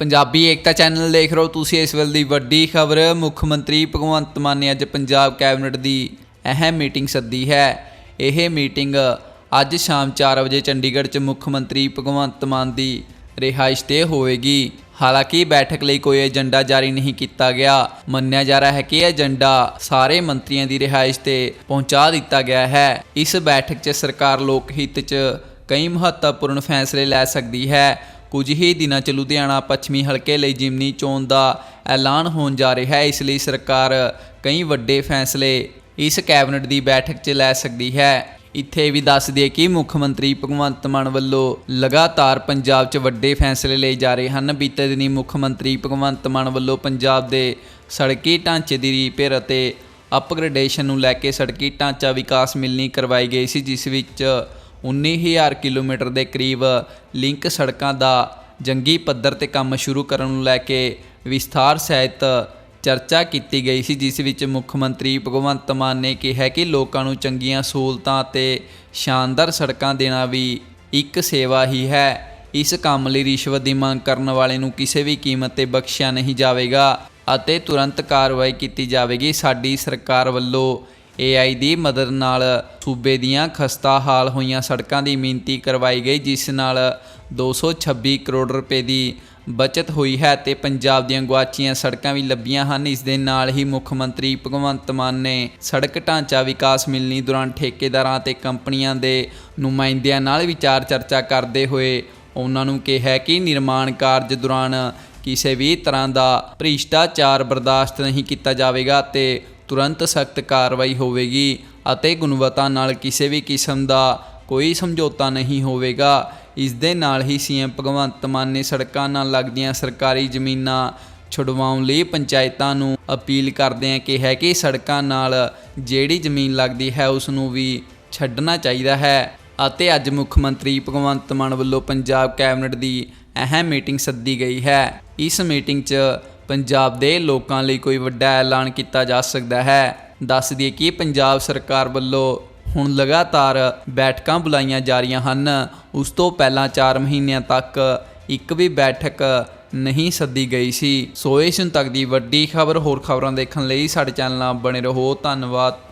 ਪੰਜਾਬੀ ਏਕਤਾ channel ਦੇਖ ਰਹੇ ਹੋ ਤੁਸੀਂ ਇਸ ਵੇਲੇ ਦੀ ਵੱਡੀ ਖਬਰ। ਮੁੱਖ ਮੰਤਰੀ ਭਗਵੰਤ ਮਾਨ ਨੇ ਅੱਜ ਪੰਜਾਬ ਕੈਬਨਿਟ ਦੀ ਅਹਿਮ ਮੀਟਿੰਗ ਸੱਦੀ ਹੈ। ਇਹ ਮੀਟਿੰਗ ਅੱਜ ਸ਼ਾਮ 4 ਵਜੇ ਚੰਡੀਗੜ੍ਹ 'ਚ ਮੁੱਖ ਮੰਤਰੀ ਭਗਵੰਤ ਮਾਨ ਦੀ ਰਿਹਾਇਸ਼ ਤੇ ਹੋਵੇਗੀ। ਹਾਲਾਂਕਿ ਬੈਠਕ ਲਈ ਕੋਈ ਏਜੰਡਾ ਜਾਰੀ ਨਹੀਂ ਕੀਤਾ ਗਿਆ। ਮੰਨਿਆ ਜਾ ਰਿਹਾ ਹੈ ਕਿ ਇਹ ਏਜੰਡਾ ਸਾਰੇ ਮੰਤਰੀਆਂ ਦੀ ਰਿਹਾਇਸ਼ ਤੇ ਪਹੁੰਚਾ ਦਿੱਤਾ ਗਿਆ ਹੈ। ਇਸ ਬੈਠਕ 'ਚ ਸਰਕਾਰ ਲੋਕ ਹਿੱਤ 'ਚ ਕਈ ਮਹੱਤਵਪੂਰਨ ਫੈਸਲੇ ਲੈ ਸਕਦੀ ਹੈ। ਕੁਝ ਹੀ ਦਿਨਾਂ 'ਚ ਲੁਧਿਆਣਾ ਪੱਛਮੀ ਹਲਕੇ ਲਈ ਜਿਮਨੀ ਚੋਣ ਦਾ ਐਲਾਨ ਹੋਣ ਜਾ ਰਿਹਾ ਹੈ, ਇਸ ਲਈ ਸਰਕਾਰ ਕਈ ਵੱਡੇ ਫੈਸਲੇ ਇਸ ਕੈਬਨਿਟ ਦੀ ਬੈਠਕ 'ਚ ਲੈ ਸਕਦੀ ਹੈ। ਇੱਥੇ ਵੀ ਦੱਸ ਦਈਏ ਕਿ ਮੁੱਖ ਮੰਤਰੀ ਭਗਵੰਤ ਮਾਨ ਵੱਲੋਂ ਲਗਾਤਾਰ ਪੰਜਾਬ 'ਚ ਵੱਡੇ ਫੈਸਲੇ ਲਏ ਜਾ ਰਹੇ ਹਨ। ਬੀਤੇ ਦਿਨੀ ਮੁੱਖ ਮੰਤਰੀ ਭਗਵੰਤ ਮਾਨ ਵੱਲੋਂ ਪੰਜਾਬ ਦੇ ਸੜਕੀ ਢਾਂਚੇ ਦੀ ਰਿਪੇਅਰ ਅਤੇ ਅਪਗ੍ਰੇਡੇਸ਼ਨ ਨੂੰ ਲੈ ਕੇ ਸੜਕੀ ਢਾਂਚਾ ਵਿਕਾਸ ਮਿਲਣੀ ਕਰਵਾਈ ਗਈ ਸੀ, ਜਿਸ ਵਿੱਚ 19000 ਕਿਲੋਮੀਟਰ ਦੇ ਕਰੀਬ ਲਿੰਕ ਸੜਕਾਂ ਦਾ ਜੰਗੀ ਪੱਧਰ ਤੇ ਕੰਮ ਸ਼ੁਰੂ ਕਰਨ ਨੂੰ ਲੈ ਕੇ ਵਿਸਥਾਰ ਸਹਿਤ ਚਰਚਾ ਕੀਤੀ ਗਈ ਸੀ, ਜਿਸ ਵਿੱਚ ਮੁੱਖ ਮੰਤਰੀ ਭਗਵੰਤ ਮਾਨ ਨੇ ਕਿਹਾ ਕਿ ਲੋਕਾਂ ਨੂੰ ਚੰਗੀਆਂ ਸਹੂਲਤਾਂ ਅਤੇ ਸ਼ਾਨਦਾਰ ਸੜਕਾਂ ਦੇਣਾ ਵੀ ਇੱਕ ਸੇਵਾ ਹੀ ਹੈ। ਇਸ ਕੰਮ ਲਈ ਰਿਸ਼ਵਤ ਦੀ ਮੰਗ ਕਰਨ ਵਾਲੇ ਨੂੰ ਕਿਸੇ ਵੀ ਕੀਮਤ ਤੇ ਬਖਸ਼ਿਆ ਨਹੀਂ ਜਾਵੇਗਾ ਅਤੇ ਤੁਰੰਤ ਕਾਰਵਾਈ ਕੀਤੀ ਜਾਵੇਗੀ। ਸਾਡੀ ਸਰਕਾਰ ਵੱਲੋਂ AI ਦੀ ਮਦਦ ਨਾਲ ਸੂਬੇ ਦੀਆਂ ਖਸਤਾ ਹਾਲ ਹੋਈਆਂ ਸੜਕਾਂ ਦੀ ਮਿਣਤੀ ਕਰਵਾਈ ਗਈ, ਜਿਸ ਨਾਲ 226 ਕਰੋੜ ਰੁਪਏ ਦੀ ਬਚਤ ਹੋਈ ਹੈ ਤੇ ਪੰਜਾਬ ਦੀਆਂ ਗੁਆਚੀਆਂ ਸੜਕਾਂ ਵੀ ਲੱਭੀਆਂ ਹਨ। ਇਸ ਦੇ ਨਾਲ ਹੀ ਮੁੱਖ ਮੰਤਰੀ ਭਗਵੰਤ ਮਾਨ ਨੇ ਸੜਕ ਢਾਂਚਾ ਵਿਕਾਸ ਮਿਲਣੀ ਦੌਰਾਨ ਠੇਕੇਦਾਰਾਂ ਤੇ ਕੰਪਨੀਆਂ ਦੇ ਨੁਮਾਇੰਦਿਆਂ ਨਾਲ ਵਿਚਾਰ ਚਰਚਾ ਕਰਦੇ ਹੋਏ ਉਹਨਾਂ ਨੂੰ ਕਿਹਾ ਕਿ ਨਿਰਮਾਣ ਕਾਰਜ ਦੌਰਾਨ ਕਿਸੇ ਵੀ ਤਰ੍ਹਾਂ ਦਾ ਭ੍ਰਿਸ਼ਟਾਚਾਰ ਬਰਦਾਸ਼ਤ ਨਹੀਂ ਕੀਤਾ ਜਾਵੇਗਾ ਤੇ ਤੁਰੰਤ ਸਖਤ ਕਾਰਵਾਈ ਹੋਵੇਗੀ ਅਤੇ ਗੁਣਵੱਤਾ ਨਾਲ ਕਿਸੇ ਵੀ ਕਿਸਮ ਦਾ ਕੋਈ ਸਮਝੌਤਾ ਨਹੀਂ ਹੋਵੇਗਾ। ਇਸ ਦੇ ਨਾਲ ਹੀ ਸੀਐਮ ਭਗਵੰਤ ਮਾਨ ਨੇ ਸੜਕਾਂ ਨਾਲ ਲੱਗਦੀਆਂ ਸਰਕਾਰੀ ਜ਼ਮੀਨਾਂ ਛੁਡਵਾਉਣ ਲਈ ਪੰਚਾਇਤਾਂ ਨੂੰ ਅਪੀਲ ਕਰਦੇ ਆ ਕਿ ਹੈ ਕਿ ਸੜਕਾਂ ਨਾਲ ਜਿਹੜੀ ਜ਼ਮੀਨ ਲੱਗਦੀ ਹੈ, ਉਸ ਨੂੰ ਵੀ ਛੱਡਣਾ ਚਾਹੀਦਾ ਹੈ ਅਤੇ ਅੱਜ ਮੁੱਖ ਮੰਤਰੀ ਭਗਵੰਤ ਮਾਨ ਵੱਲੋਂ ਪੰਜਾਬ ਕੈਬਨਿਟ ਦੀ ਅਹਿਮ ਮੀਟਿੰਗ ਸੱਦੀ ਗਈ ਹੈ। ਇਸ ਮੀਟਿੰਗ 'ਚ ਪੰਜਾਬ ਦੇ ਲੋਕਾਂ ਲਈ ਕੋਈ ਵੱਡਾ ਐਲਾਨ ਕੀਤਾ ਜਾ ਸਕਦਾ ਹੈ। ਦੱਸ ਦਈਏ ਕਿ ਪੰਜਾਬ ਸਰਕਾਰ ਵੱਲੋਂ ਹੁਣ ਲਗਾਤਾਰ ਬੈਠਕਾਂ ਬੁਲਾਈਆਂ ਜਾ ਰਹੀਆਂ ਹਨ। ਉਸ ਤੋਂ ਪਹਿਲਾਂ 4 ਮਹੀਨਿਆਂ ਤੱਕ ਇੱਕ ਵੀ ਬੈਠਕ ਨਹੀਂ ਸੱਦੀ ਗਈ ਸੀ। ਸੋ ਇਸ ਹੁਣ ਤੱਕ ਦੀ ਵੱਡੀ ਖਬਰ, ਹੋਰ ਖਬਰਾਂ ਦੇਖਣ ਲਈ ਸਾਡੇ ਚੈਨਲ ਨਾਲ ਬਣੇ ਰਹੋ। ਧੰਨਵਾਦ।